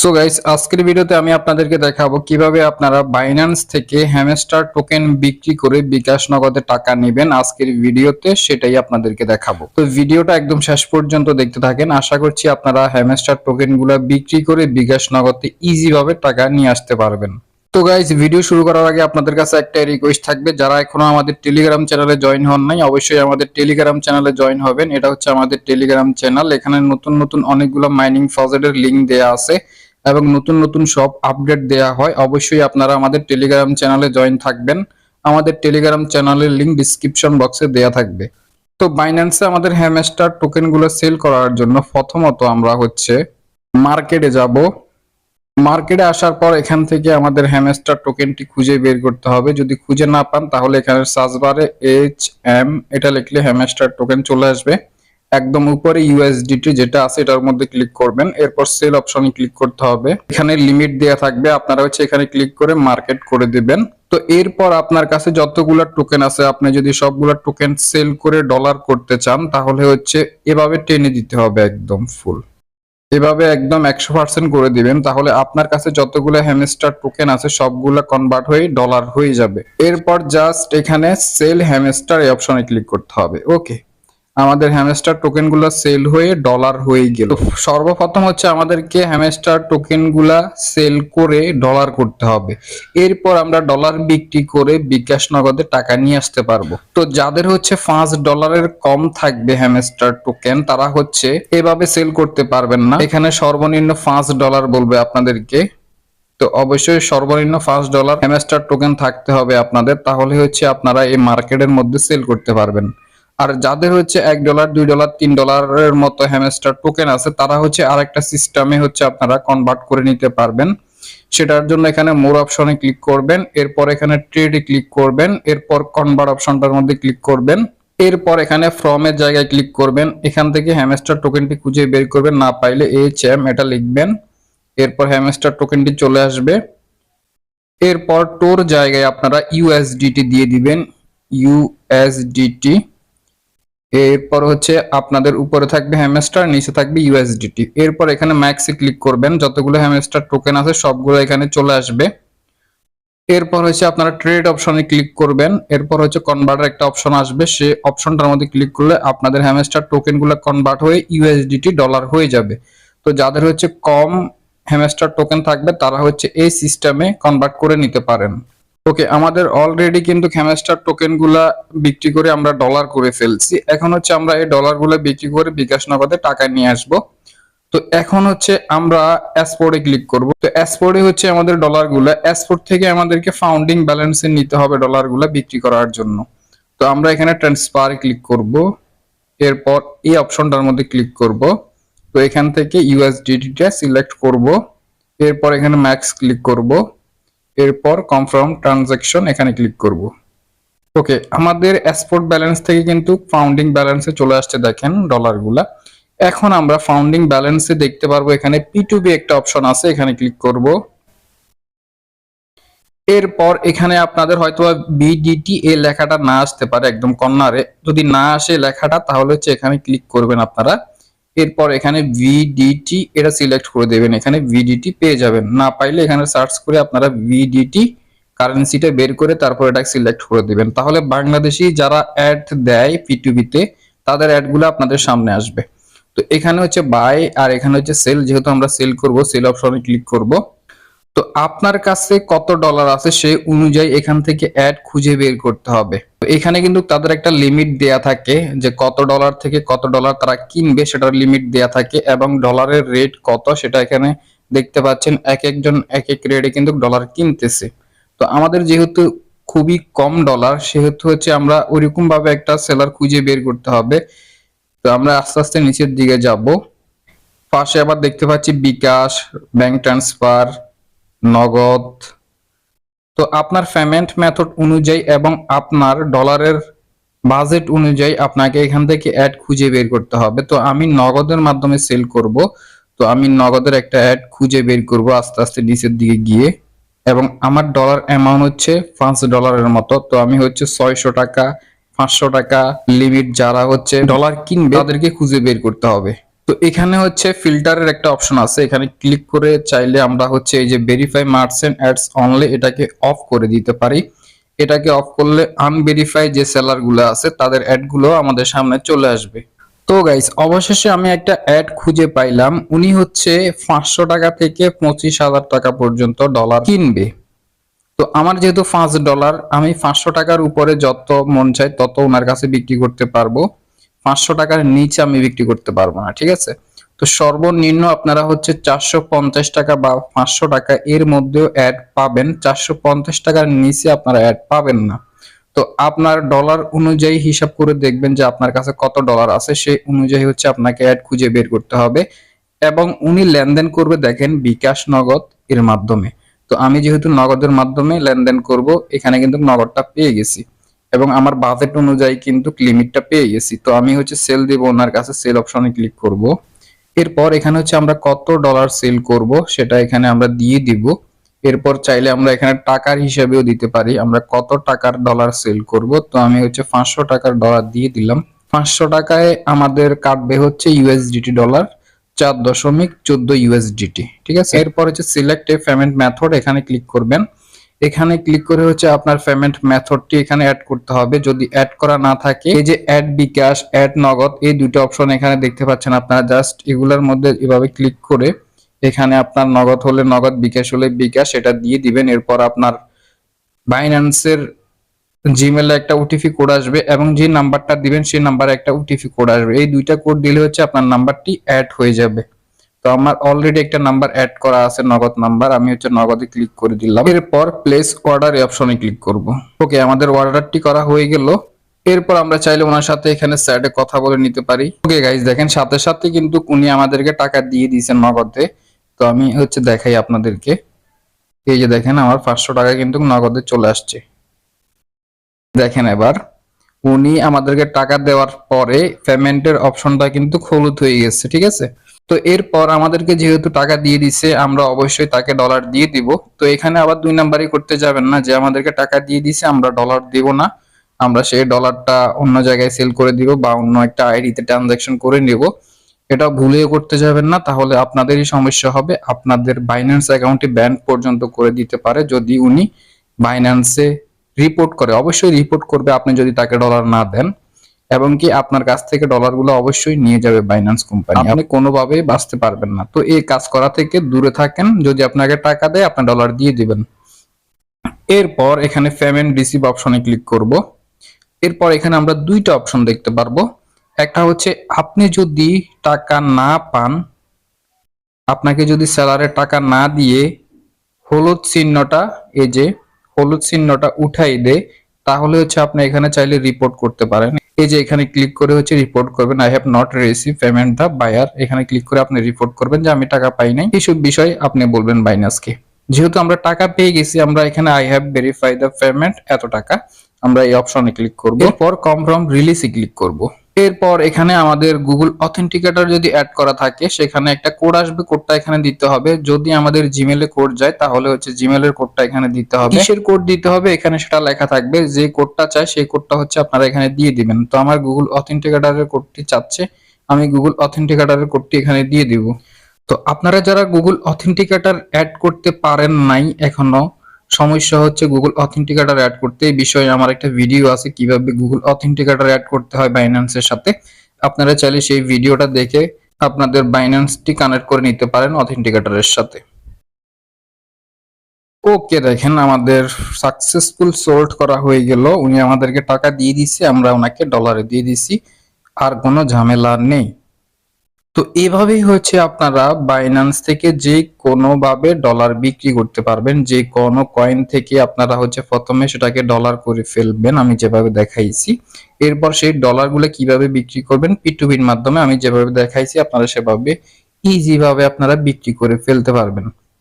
So guys আজকের ভিডিওতে আমি আপনাদেরকে দেখাবো কীভাবে আপনারা বাইন্যান্স থেকে হ্যামস্টার টোকেন বিক্রি করে বিকাশ নগদে টাকা নেবেন আজকের ভিডিওতে, সেটাই আপনাদেরকে দেখাবো। তো ভিডিওটা একদম শেষ পর্যন্ত দেখতে থাকেন। আশা করছি আপনারা হ্যামস্টার টোকেনগুলো বিক্রি করে বিকাশ নগদে ইজি ভাবে টাকা নিয়ে আসতে পারবেন। তো গাইজ ভিডিও শুরু করার আগে আপনাদের কাছে একটা রিকোয়েস্ট থাকবে। যারা এখনও আমাদের টেলিগ্রাম চ্যানেলে জয়েন হন নাই, অবশ্যই আমাদের টেলিগ্রাম চ্যানেলে জয়েন হবেন। এটা হচ্ছে আমাদের টেলিগ্রাম চ্যানেল এখানে নতুন নতুন অনেকগুলো মাইনিং প্রজেক্টের লিংক দেয়া আছে। এবং নতুন নতুন সব আপডেট দেয়া হয়, অবশ্যই আপনারা আমাদের টেলিগ্রাম চ্যানেলে জয়েন থাকবেন। আমাদের টেলিগ্রাম চ্যানেলের লিংক ডিসক্রিপশন বক্সে দেয়া থাকবে। তো বাইন্যান্সে আমাদের হ্যামস্টার টোকেনগুলো সেল করার জন্য প্রথমত আমরা হচ্ছে মার্কেটে যাব। মার্কেটে আসার পর এখান থেকে আমাদের হ্যামস্টার টোকেনটি খুঁজে বের করতে হবে। যদি খুঁজে না পান, তাহলে এখানে সার্চ বারে এইচ এম এটা লিখলে হ্যামস্টার টোকেন চলে আসবে। একদম উপরে ইউএসডিটি যেটা আছে এটার মধ্যে ক্লিক করবেন। এরপর সেল অপশনে ক্লিক করতে হবে। এখানে লিমিট দেওয়া থাকবে। আপনারা হচ্ছে এখানে ক্লিক করে মার্কেট করে দিবেন। তো এরপর আপনার কাছে যতগুলো টোকেন আছে, আপনি যদি সবগুলো টোকেন সেল করে ডলার করতে চান, তাহলে হচ্ছে এভাবে টেনে দিতে হবে একদম ফুল এভাবে একদম একশো পার্সেন্ট করে দিবেন। তাহলে আপনার কাছে যতগুলো হ্যামস্টার টোকেন আছে, সবগুলো কনভার্ট হয়ে ডলার হয়ে যাবে। এরপর জাস্ট এখানে সেল হ্যামস্টার এই অপশনে ক্লিক করতে হবে। ওকে আমাদের হ্যামস্টার টোকেনগুলো সেল হয়ে ডলার হয়ে গেল। সর্বপ্রথম হচ্ছে আমাদেরকে হ্যামস্টার টোকেনগুলা সেল করে ডলার করতে হবে। এরপর আমরা ডলার বিক্রি করে বিকাশ নগদে টাকা নিয়ে আসতে পারব। তো যাদের হচ্ছে পাঁচ ডলারের কম থাকবে হ্যামস্টার টোকেন তারা হচ্ছে এভাবে সেল করতে পারবেন না। এখানে সর্বনিম্ন পাঁচ ডলার বলবে আপনাদেরকে। তো অবশ্যই সর্বনিম্ন পাঁচ ডলার হ্যামস্টার টোকেন থাকতে হবে আপনাদের। তাহলে হচ্ছে আপনারা এই মার্কেটের মধ্যে সেল করতে পারবেন। আর যাদের হচ্ছে এক ডলার দুই ডলার তিন ডলারের মতো হ্যামস্টার টোকেন আছে, তারা হচ্ছে আর একটা সিস্টেমে হচ্ছে আপনারা কনভার্ট করে নিতে পারবেন। সেটার জন্য এখানে মোর অপশনে ক্লিক করবেন, এরপর এখানে ট্রেডে ক্লিক করবেন, এরপর কনভার্ট অপশনটার মধ্যে ক্লিক করবেন, এরপর এখানে ফ্রম এর জায়গায় ক্লিক করবেন, এখান থেকে হ্যামস্টার টোকেনটি খুঁজে বের করবেন, না পাইলে এইচ এম এটা লিখবেন, এরপর হ্যামস্টার টোকেনটি চলে আসবে। এরপর টোর জায়গায় আপনারা ইউএসডিটি দিয়ে দিবেন ইউএসডিটি এরপর হচ্ছে আপনাদের উপরে থাকবে হ্যামস্টার নিচে থাকবে ইউএসডিটি এরপর এখানে ম্যাক্সে ক্লিক করবেন, যতগুলো হ্যামস্টার টোকেন আছে সবগুলো এখানে চলে আসবে। এরপর হচ্ছে আপনারা ট্রেড অপশনে ক্লিক করবেন, এরপর হচ্ছে কনভার্টার একটা অপশন আসবে, সে অপশনটার মধ্যে ক্লিক করলে আপনাদের হ্যামস্টার টোকেনগুলো কনভার্ট হয়ে ইউএসডিটি ডলার হয়ে যাবে। তো যাদের হচ্ছে কম হ্যামস্টার টোকেন থাকবে, তারা হচ্ছে এই সিস্টেমে কনভার্ট করে নিতে পারেন। ওকে আমাদের অলরেডি কিন্তু হ্যামস্টার টোকেনগুলা বিক্রি করে আমরা ডলার করে ফেলছি। এখন হচ্ছে আমরা এই ডলারগুলা বিক্রি করে বিকাশ নগদে টাকা নিয়ে আসব। তো এখন হচ্ছে আমরা এসপোর্টে ক্লিক করব। তো এসপোর্টে হচ্ছে আমাদের ডলারগুলা এসপোর্ট থেকে আমাদেরকে ফাউন্ডিং ব্যালেন্সে নিতে হবে ডলারগুলা বিক্রি করার জন্য। তো আমরা এখানে ট্রান্সফার ক্লিক করব। এরপর এই অপশনটার মধ্যে ক্লিক করব। তো এখান থেকে ইউএসডিটিটা সিলেক্ট করব। এরপর এখানে ম্যাক্স ক্লিক করব। এরপর কনফার্ম ট্রানজাকশন এখানে ক্লিক করব। ওকে আমাদের এক্সপোর্ট ব্যালেন্স থেকে কিন্তু ফাউন্ডিং ব্যালেন্সে চলে আসছে দেখেন ডলারগুলা এখন আমরা ফাউন্ডিং ব্যালেন্সে দেখতে পারব এখানে পি টু বি একটা অপশন আছে, এখানে ক্লিক করব। এরপর এখানে আপনাদের হয়তো বিডিটি এই লেখাটা না আসতে পারে, একদম কর্নারে যদি না আসে লেখাটা, তাহলে হচ্ছে এখানে ক্লিক করবেন আপনারা। এরপর এখানে ভিডিটি এটা সিলেক্ট করে দেবেন। এখানে ভিডিটি পেয়ে যাবেন। না পাইলে এখানে সার্চ করে আপনারা ভিডিটি কারেন্সিটা বের করে তারপর এটা সিলেক্ট করে দেবেন। তাহলে বাংলাদেশি যারা অ্যাড দেয় পিটুবিতে তাদের অ্যাডগুলো আপনাদের সামনে আসবে। তো এখানে হচ্ছে বাই আর এখানে হচ্ছে সেল যেহেতু আমরা সেল করব সেল অপশনে ক্লিক করব। তো আপনার কাছে কত ডলার আছে সেই অনুযায়ী এখান থেকে অ্যাড খুঁজে বের করতে হবে। এখানে কিন্তু তাদের একটা লিমিট দেয়া থাকে যে কত ডলার থেকে কত ডলার তারা কিনবে, সেটার লিমিট দেয়া থাকে এবং ডলারের রেট কত সেটা এখানে দেখতে পাচ্ছেন। এক একজন, এক এক রেটে কিন্তু ডলার কিনতেছে। তো আমাদের যেহেতু খুবই কম ডলার সেহেতু হচ্ছে আমরা ওইরকম ভাবে একটা সেলার খুঁজে বের করতে হবে। তো আমরা আস্তে আস্তে নিচের দিকে যাব। পাশে আবার দেখতে পাচ্ছি বিকাশ ব্যাংক ট্রান্সফার নগদ তো আপনার পেমেন্ট মেথড অনুযায়ী এবং আপনার ডলারের বাজেট অনুযায়ী আপনাকে এখান থেকে অ্যাড খুঁজে বের করতে হবে। তো আমি নগদের মাধ্যমে সেল করব। তো আমি নগদের একটা অ্যাড খুঁজে বের করব আস্তে আস্তে নিচের দিকে গিয়ে। এবং আমার ডলার অ্যামাউন্ট হচ্ছে পাঁচ ডলারের মতো। তো আমি হচ্ছে ছয়শো টাকা, পাঁচশো টাকা লিমিট যারা হচ্ছে ডলার কিনবে, তাদেরকে খুঁজে বের করতে হবে। তো এখানে হচ্ছে ফিল্টারের একটা অপশন আছে। এখানে ক্লিক করে চাইলে আমরা হচ্ছে এই যে ভেরিফাই মার্চেন্ট অ্যাডস অনলি এটাকে অফ করে দিতে পারি। এটাকে অফ করলে আনভেরিফাই যে সেলারগুলো আছে, তাদের অ্যাডগুলো আমাদের সামনে চলে আসবে। তো গাইস অবশেষে আমি একটা অ্যাড খুঁজে পাইলাম। উনি হচ্ছে পাঁচশো টাকা থেকে পঁচিশ হাজার টাকা পর্যন্ত ডলার কিনবে। তো আমার যেহেতু পাঁচ ডলার আমি পাঁচশো টাকার উপরে যত মন চাই তত ওনার কাছে বিক্রি করতে পারব। পাঁচশো টাকার নিচে আমি বিক্রি করতে পারব না, ঠিক আছে? তো সর্বনিম্ন আপনারা হচ্ছে চারশো পঞ্চাশ টাকা বা পাঁচশো টাকা এর মধ্যেও অ্যাড পাবেন, চারশো পঞ্চাশ টাকার নিচে আপনারা অ্যাড পাবেন না। তো আপনার ডলার অনুযায়ী হিসাব করে দেখবেন যে আপনার কাছে কত ডলার আছে, সেই অনুযায়ী হচ্ছে আপনাকে অ্যাড খুঁজে বের করতে হবে এবং উনি লেনদেন করবে দেখেন বিকাশ নগদ এর মাধ্যমে। তো আমি যেহেতু নগদের মাধ্যমে লেনদেন করব, এখানে কিন্তু নগদটা পেয়ে গেছি। এবং আমার বাজেট অনুযায়ী কিন্তু লিমিটটা পেয়ে গেছি। তো আমি হচ্ছে সেল দেব ওনার কাছে সেল অপশনে ক্লিক করব। এরপর এখানে হচ্ছে আমরা কত ডলার সেল করব সেটা এখানে আমরা দিয়ে দিব। এরপর চাইলে আমরা এখানে টাকার হিসাবেও দিতে পারি। আমরা কত টাকার ডলার সেল করব? তো আমি হচ্ছে পাঁচশো টাকার ডলার দিয়ে দিলাম। পাঁচশো টাকায় আমাদের কাটবে হচ্ছে ইউএসডিটি ডলার চার দশমিক চোদ্দ ইউএসডিটি ঠিক আছে? এরপর হচ্ছে সিলেক্ট এ পেমেন্ট মেথড এখানে ক্লিক করবেন। এখানে ক্লিক করে হচ্ছে আপনার পেমেন্ট মেথডটি এখানে অ্যাড করতে হবে। যদি অ্যাড করা না থাকে, এই যে অ্যাড বিকাশ অ্যাড নগদ, এই দুটো অপশন এখানে দেখতে পাচ্ছেন আপনারা। জাস্ট এগুলোর মধ্যে এভাবে ক্লিক করে এখানে আপনার নগদ হলে নগদ, বিকাশ হলে বিকাশ এটা দিয়ে দিবেন। এরপর আপনার বাইন্যান্সের জিমেলে একটা ওটিপি কোড আসবে এবং যে নাম্বারটা দিবেন, সেই নাম্বারে একটা ওটিপি কোড আসবে। এই দুইটা কোড দিলে হচ্ছে আপনার নাম্বারটি অ্যাড হয়ে যাবে। তো আমার অলরেডি একটা নাম্বার অ্যাড করা আছে, নগদ নাম্বার আমি হচ্ছে নগদে ক্লিক করে দিলাম। এরপর প্লেস অর্ডার এই অপশনে ক্লিক করব। ওকে আমাদের অর্ডারটি করা হয়ে গেল। এরপর আমরা চাইলে ওনার সাথে এখানে স্যাডে কথা বলে নিতে পারি। ওকে গাইজ দেখেন, সাথে সাথে কিন্তু উনি আমাদেরকে টাকা দিয়ে দিয়েছেন নগদে। তো আমি হচ্ছে দেখাই আপনাদেরকে। এই যে দেখেন, আমার পাঁচশো টাকা কিন্তু নগদে চলে আসছে। দেখেন এবার। উনি আমাদেরকে টাকা দেওয়ার পরে পেমেন্টের অপশনটা কিন্তু হলুদ হয়ে গেছে, ঠিক আছে? তো এরপর আমাদেরকে যেহেতু টাকা দিয়ে দিছে, আমরা অবশ্যই তাকে ডলার দিয়ে দিব। তো এখানে আবার দুই নাম্বারই করতে যাবেন না, যে আমাদেরকে টাকা দিয়ে দিছে, আমরা ডলার দিব না। আমরা সেই ডলারটা অন্য জায়গায় সেল করে দিব বা অন্য একটা আইডিতে ট্রানজাকশন করে নিব। এটা ভুলেও করতে যাবেন না, তাহলে আপনাদেরই সমস্যা হবে। আপনাদের বাইন্যান্স অ্যাকাউন্টে ব্যান পর্যন্ত করে দিতে পারে, যদি উনি বাইন্যান্সে রিপোর্ট করে অবশ্যই রিপোর্ট করবে আপনি যদি তাকে ডলার না দেন এবং কি আপনার কাছ থেকে ডলারগুলো অবশ্যই নিয়ে যাবে বাইন্যান্স কোম্পানি আপনি কোনোভাবেই বাঁচতে পারবেন না। তো এই কাজ করা থেকে দূরে থাকেন যদি আপনাকে টাকা দেয় আপনি ডলার দিয়ে দিবেন। এরপর এখানে পেমেন্ট রিসিভ অপশনে ক্লিক করব। এরপর এখানে আমরা দুইটা অপশন দেখতে পারব। একটা হচ্ছে আপনি যদি টাকা না পান আপনাকে যদি স্যালারের টাকা না দিয়ে হলুদ চিহ্নটা এই যে হলুদ চিহ্নটা উঠাই দেয় তাহলে হচ্ছে আপনি এখানে চাইলে রিপোর্ট করতে পারেন। এই যে এখানে ক্লিক করে হচ্ছে রিপোর্ট করবেন I have not receive payment the buyer এখানে ক্লিক করে আপনি রিপোর্ট করবেন যে আমি টাকা পাই নাই। এইসব বিষয় আপনি বলবেন বাইনাসকে যেহেতু আমরা টাকা পেয়ে গেছি, আমরা এখানে I have verify the payment এত টাকা, আমরা এই অপশনে ক্লিক করব। এরপর কনফার্ম রিলিজে ক্লিক করব। এরপর এখানে আমাদের গুগল অথেন্টিকেটর যদি অ্যাড করা থাকে, সেখানে একটা কোড আসবে কোডটা এখানে দিতে হবে। যদি আমাদের জিমেলে কোড যায়, তাহলে হচ্ছে জিমেলের কোডটা এখানে দিতে হবে। কিসের কোড দিতে হবে? এখানে সেটা লেখা থাকবে। যে কোডটা চাই সেই কোডটা হচ্ছে আপনারা এখানে দিয়ে দিবেন। তো আমার গুগল অথেন্টিকেটরের কোডটি চাচ্ছে। আমি গুগল অথেন্টিকেটরের কোডটি এখানে দিয়ে দিব। তো আপনারা যারা গুগল অথেন্টিকেটর অ্যাড করতে পারেন নাই এখনও সমস্যা হচ্ছে গুগল অথেন্টিকেটর অ্যাড করতে। এই বিষয়ে আমার একটা ভিডিও আছে, কীভাবে গুগল অথেন্টিকেটার অ্যাড করতে হয় বাইন্যান্সের সাথে। আপনারা চাইলে সেই ভিডিওটা দেখে আপনাদের বাইন্যান্সটি কানেক্ট করে নিতে পারেন অথেন্টিকেটরের সাথে। ওকে দেখেন আমাদের সাকসেসফুল সোল্ড করা হয়ে গেল। উনি আমাদেরকে টাকা দিয়ে দিছে আমরা ওনাকে ডলারে দিয়ে দিছি আর কোনো ঝামেলা নেই। তো এভাবেই হচ্ছে আপনারা বাইন্যান্স থেকে যে কোনোভাবে ডলার বিক্রি করতে পারবেন, যে কোনো কয়েন থেকে আপনারা হচ্ছে প্রথমে সেটাকে ডলার করে ফেলবেন, আমি যেভাবে দেখাইছি। এরপর সেই ডলারগুলো কীভাবে বিক্রি করবেন পিটুবির মাধ্যমে আমি যেভাবে দেখাইছি, আপনারা সেভাবে ইজিভাবে আপনারা বিক্রি করে ফেলতে পারবেন।